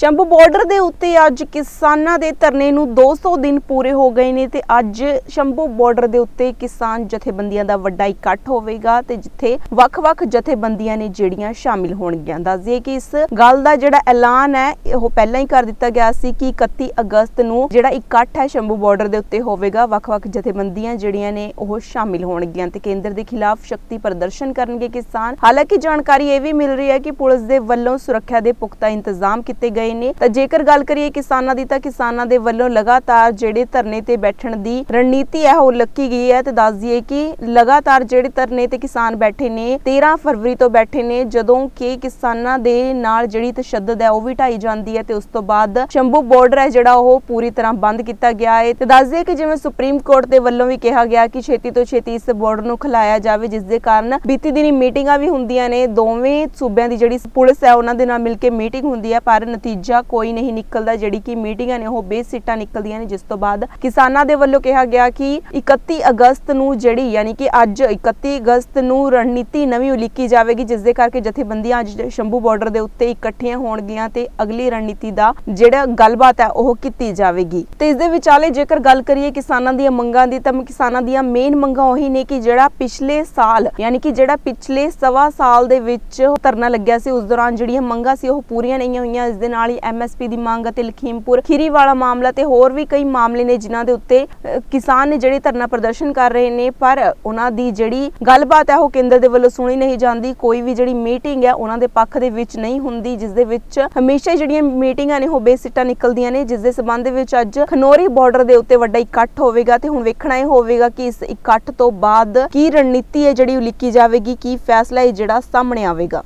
Shambhu border ਦੇ ਉੱਤੇ ਅੱਜ ਕਿਸਾਨਾਂ ਦੇ ਧਰਨੇ ਨੂੰ 200 ਦਿਨ ਪੂਰੇ ਹੋ ਗਏ ਨੇ ਤੇ ਅੱਜ ਸ਼ੰਭੂ ਬਾਰਡਰ ਦੇ ਉੱਤੇ ਕਿਸਾਨ ਜਥੇਬੰਦੀਆਂ ਦਾ ਵੱਡਾ ਇਕੱਠ ਹੋਵੇਗਾ ਤੇ ਜਿੱਥੇ ਵੱਖ-ਵੱਖ ਜਥੇਬੰਦੀਆਂ ਨੇ ਜਿਹੜੀਆਂ ਸ਼ਾਮਿਲ ਹੋਣਗੀਆਂ। ਦੱਸ ਕਿ ਇਸ ਗੱਲ ਦਾ ਜਿਹੜਾ ਐਲਾਨ ਹੈ ਉਹ ਪਹਿਲਾਂ ਹੀ ਕਰ ਦਿੱਤਾ ਗਿਆ ਸੀ ਕਿ 31 ਅਗਸਤ ਨੂੰ ਜਿਹੜਾ ਇਕੱਠ ਹੈ ਸ਼ੰਭੂ ਬਾਰਡਰ ਦੇ ਉੱਤੇ ਹੋਵੇਗਾ, ਵੱਖ-ਵੱਖ ਜਥੇਬੰਦੀਆਂ ਜਿਹੜੀਆਂ ਨੇ ਉਹ ਸ਼ਾਮਿਲ ਹੋਣਗੀਆਂ ਤੇ ਕੇਂਦਰ ਦੇ ਖਿਲਾਫ ਸ਼ਕਤੀ ਪ੍ਰਦਰਸ਼ਨ ਕਰਨਗੇ ਕਿਸਾਨ। ਹਾਲਾਂਕਿ ਜਾਣਕਾਰੀ ਇਹ ਵੀ ਮਿਲ ਰਹੀ ਹੈ ਕਿ ਪੁਲਿਸ ਦੇ ਵੱਲੋਂ ਸੁਰੱਖਿਆ ਦੇ ਪੁਖਤਾ ਇੰਤਜ਼ਾਮ ਕੀਤੇ ਗਏ ਨੇ। ਤਾਂ ਜੇਕਰ ਗੱਲ ਕਰੀਏ ਕਿਸਾਨਾਂ ਦੀ ਤਾਂ ਕਿਸਾਨਾਂ ਦੇ ਵੱਲੋਂ ਲਗਾਤਾਰ ਜਿਹੜੇ ਧਰਨੇ ਤੇ ਬੈਠਣ ਦੀ ਰਣਨੀਤੀ ਹੈ ਉਹ ਲੱਕੀ ਗਈ ਹੈ ਤੇ ਦੱਸ ਦਈਏ ਕਿ ਲਗਾਤਾਰ ਜਿਹੜੇ ਧਰਨੇ ਤੇ ਕਿਸਾਨ ਬੈਠੇ ਨੇ 13 ਫਰਵਰੀ ਤੋਂ ਬੈਠੇ ਨੇ, ਜਦੋਂ ਕਿ ਕਿਸਾਨਾਂ ਦੇ ਨਾਲ ਜਿਹੜੀ ਤਸ਼ੱਦਦ ਹੈ ਉਹ ਵੀ ਢਾਈ ਜਾਂਦੀ ਹੈ ਤੇ ਉਸ ਤੋਂ ਬਾਅਦ ਸ਼ੰਭੂ ਬਾਰਡਰ ਹੈ ਜਿਹੜਾ ਉਹ ਪੂਰੀ ਤਰ੍ਹਾਂ ਬੰਦ ਕੀਤਾ ਗਿਆ ਹੈ। ਤੇ ਦੱਸ ਦਈਏ ਕਿ ਜਿਵੇਂ ਸੁਪਰੀਮ ਕੋਰਟ ਦੇ ਵੱਲੋਂ ਵੀ ਕਿਹਾ ਗਿਆ ਕਿ ਛੇਤੀ ਤੋਂ ਛੇਤੀ ਇਸ ਬਾਰਡਰ ਨੂੰ ਖੁਲਾਇਆ ਜਾਵੇ, ਜਿਸ ਦੇ ਕਾਰਨ ਬੀਤੀ ਦਿਨੀ ਮੀਟਿੰਗਾਂ ਵੀ ਹੁੰਦੀਆਂ ਨੇ। ਦੋਵੇਂ ਸੂਬਿਆਂ ਦੀ ਜਿਹੜੀ ਪੁਲਿਸ ਹੈ ਉਹਨਾਂ ਦੇ ਨਾਲ ਮਿਲ ਕੇ ਮੀਟਿੰਗ ਹੁੰਦੀ ਹੈ, ਪਰ ਨਤੀਜੇ ਕੋਈ ਨਹੀਂ ਨਿਕਲਦਾ, ਜਿਹੜੀ ਕਿ ਮੀਟਿੰਗਾਂ ਨੇ ਉਹ ਬੇਸਿੱਟਾ ਨਿਕਲਦੀਆਂ ਨੇ, ਜਿਸ ਤੋਂ ਬਾਅਦ ਕਿਸਾਨਾਂ ਦੇ ਵੱਲੋਂ ਕਿਹਾ ਗਿਆ ਕਿ 31 ਅਗਸਤ ਨੂੰ ਜਿਹੜੀ ਯਾਨੀ ਕਿ ਅੱਜ 31 ਅਗਸਤ ਨੂੰ ਰਣਨੀਤੀ ਨਵੀਂ ਉਲੀਕੀ ਜਾਵੇਗੀ, ਜਿਸ ਦੇ ਕਰਕੇ ਜਥੇਬੰਦੀਆਂ ਅੱਜ ਸ਼ੰਭੂ ਬਾਰਡਰ ਦੇ ਉੱਤੇ ਇਕੱਠੀਆਂ ਹੋਣਗੀਆਂ ਤੇ ਅਗਲੀ ਰਣਨੀਤੀ ਦਾ ਜਿਹੜਾ ਗੱਲਬਾਤ ਹੈ ਉਹ ਕੀਤੀ ਜਾਵੇਗੀ। ਤੇ ਇਸ ਦੇ ਵਿਚਾਲੇ ਜੇਕਰ ਗੱਲ ਕਰੀਏ ਕਿਸਾਨਾਂ ਦੀਆਂ ਮੰਗਾਂ ਦੀ, ਤਾਂ ਕਿਸਾਨਾਂ ਦੀਆਂ ਮੇਨ ਮੰਗਾਂ ਉਹੀ ਨੇ ਕਿ ਜਿਹੜਾ ਪਿਛਲੇ ਸਾਲ, ਯਾਨੀ ਕਿ ਜਿਹੜਾ ਪਿਛਲੇ ਸਵਾ ਸਾਲ ਦੇ ਵਿੱਚ ਧਰਨਾ ਲੱਗਿਆ ਸੀ, ਉਸ ਦੌਰਾਨ ਜਿਹੜੀਆਂ ਮੰਗਾਂ ਸੀ ਉਹ ਪੂਰੀਆਂ ਨਹੀਂ ਹੋਈਆਂ, ਇਸ ਦੇ ਨਾਲ ਹੀ ਐਮਐਸਪੀ ਦੀ ਮੰਗ ਅਤੇ ਲਖੀਮਪੁਰ ਖੀਰੀ ਵਾਲਾ ਮਾਮਲਾ ਤੇ ਹੋਰ ਵੀ ਕਈ ਮਾਮਲੇ ਨੇ ਜਿਨ੍ਹਾਂ ਦੇ ਉੱਤੇ ਕਿਸਾਨ ਨੇ ਜਿਹੜੇ ਧਰਨਾ ਪ੍ਰਦਰਸ਼ਨ ਕਰ ਰਹੇ ਨੇ, ਪਰ ਉਹਨਾਂ ਦੀ ਜਿਹੜੀ ਗੱਲਬਾਤ ਹੈ ਉਹ ਕੇਂਦਰ ਦੇ ਵੱਲੋਂ ਸੁਣੀ ਨਹੀਂ ਜਾਂਦੀ। ਕੋਈ ਵੀ ਜਿਹੜੀ ਮੀਟਿੰਗ ਹੈ ਉਹਨਾਂ ਦੇ ਪੱਖ ਦੇ ਵਿੱਚ ਨਹੀਂ ਹੁੰਦੀ, ਜਿਸ ਦੇ ਵਿੱਚ ਹਮੇਸ਼ਾ ਜਿਹੜੀਆਂ ਮੀਟਿੰਗਾਂ ਨੇ ਉਹ ਬੇਸਿੱਟਾ ਨਿਕਲਦੀਆਂ ਨੇ, ਜਿਸ ਦੇ ਸਬੰਧ ਵਿੱਚ ਅੱਜ ਖਨੋਰੀ ਬਾਰਡਰ ਦੇ ਉੱਤੇ ਵੱਡਾ ਇਕੱਠ ਹੋਵੇਗਾ ਤੇ ਹੁਣ ਵੇਖਣਾ ਇਹ ਹੋਵੇਗਾ ਕਿ ਇਸ ਇਕੱਠ ਤੋਂ ਬਾਅਦ ਕੀ ਰਣਨੀਤੀ ਹੈ ਜਿਹੜੀ ਉਲੀਕੀ ਜਾਵੇਗੀ, ਕੀ ਫੈਸਲਾ ਹੈ ਜਿਹੜਾ ਸਾਹਮਣੇ ਆਵੇਗਾ।